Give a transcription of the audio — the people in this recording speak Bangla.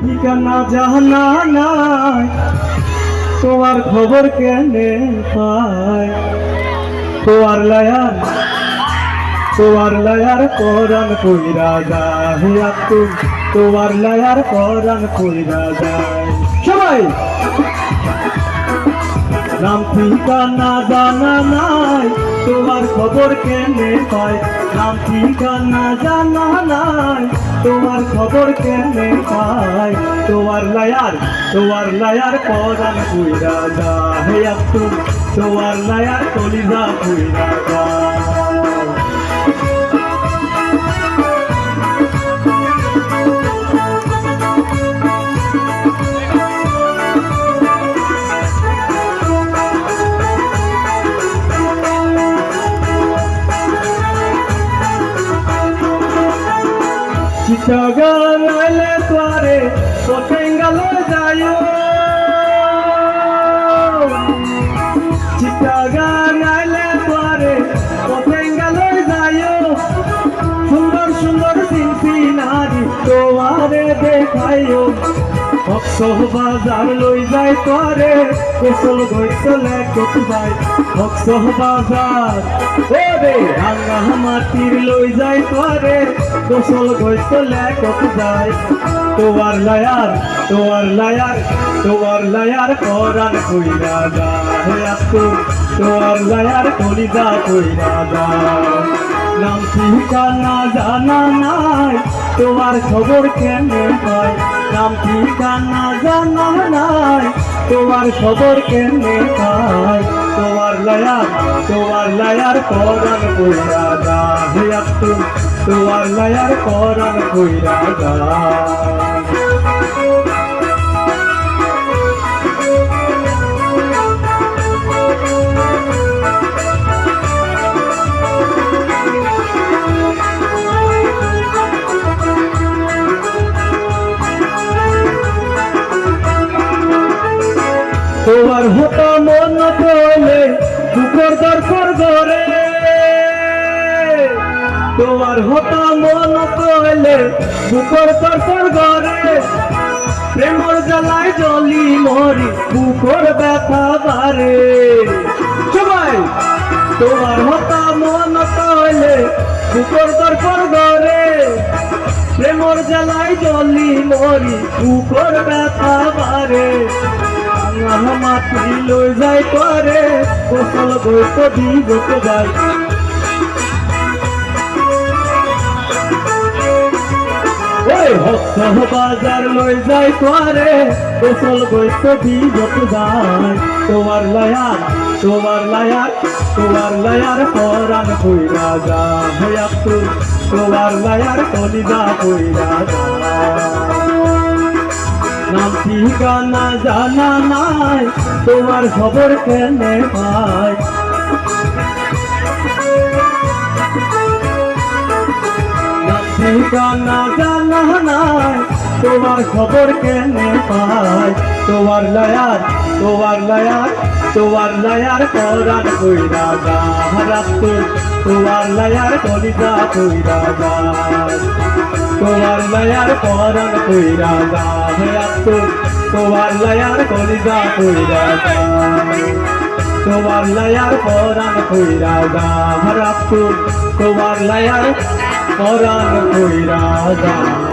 ঠিকানা জানা নাই। তোমার খবর কেনে পায়? তোমার লায়ার তোমার লায়ার কোরআন কইরা যায়। তোমার লায়ার কোরআন কইরা যায়। সবাই! নাম ঠিকানা জানা নাই। খবর কেনে পায় নাম, ঠিকানা জানা নাই। তোমার খবর কেনে পায় তোমার লায়ার তোমার লায়ার পরান কুইরা যা। হে আত্মু তোমার লায়ার কলিজা কুইরা যা। আইলে তোরে কোটেঙ্গাল যায় চিটাগাং আইলে তোরে কোটেঙ্গাল যায় সুন্দর সুন্দর শিল্পী নারী তোমারে দেখাইও। ভক্ত বাজার লই যায় তোরে কোসল গৈসলে কোথায় ভক্ত বাজার ওরে রাঙা মাটির লই যায় তোরে কোসল গৈসলে কোথায় তোমার লায়ার তোমার লায়ার তোমার লায়ার কোরআন কইরা যা হে আত্মু তোমার লায়ার কলিজা কইরা যা নাম ঠিকানা জানা নাই তোমার খবর কেমনে পাই? নাম, ঠিকানা জানা নাই। তোমার খবর কেমনে পাই? তোমার লয়ার, তোমার লায়ার কোরআন কইরা হে তোমার লায়ার কোরআন কইরা যা তোমার হতো মন তোলে দুপুর দরকার ঘরে। তোমার হতো মন তোলে দুপুর দরকার ঘরে। প্রেমর জ্বালায় জলি মরি বুকর ব্যথা বারে। সবাই, তোমার হতো মন তোলে বুকর দরকার ঘরে। প্রেমর জ্বালায় জলি মরি বুকর ব্যথা বারে। দিগত যাই ওই ভক্ত বাজার লই যাই করে কোসল গইত দিগত যাই তোমার লায়ার তোমার লায়ার তোমার লায়ার পরাণ কইরা যা হইয়া তুই তোমার লায়ার কলিজা কইরা যা। নাম ঠিকানা জানা নাই, তোমার খবর কেনে পাই? ঠিকানা জানা নাই, তোমার খবর কেনে পাই? তোমার লয়ার তোমার লায়ার তোমার লায়ার করার কইরা যা হারাত্তু তোমার লায়ার কলিজা কইরা যা তোমার লায়ার পরাণ কইরা যা হে তোমার লায়ার কলিজা কইরা যা তোমার লায়ার পরাণ কইরা যা হারাত্তু তোমার লায়ার পরাণ কইরা যা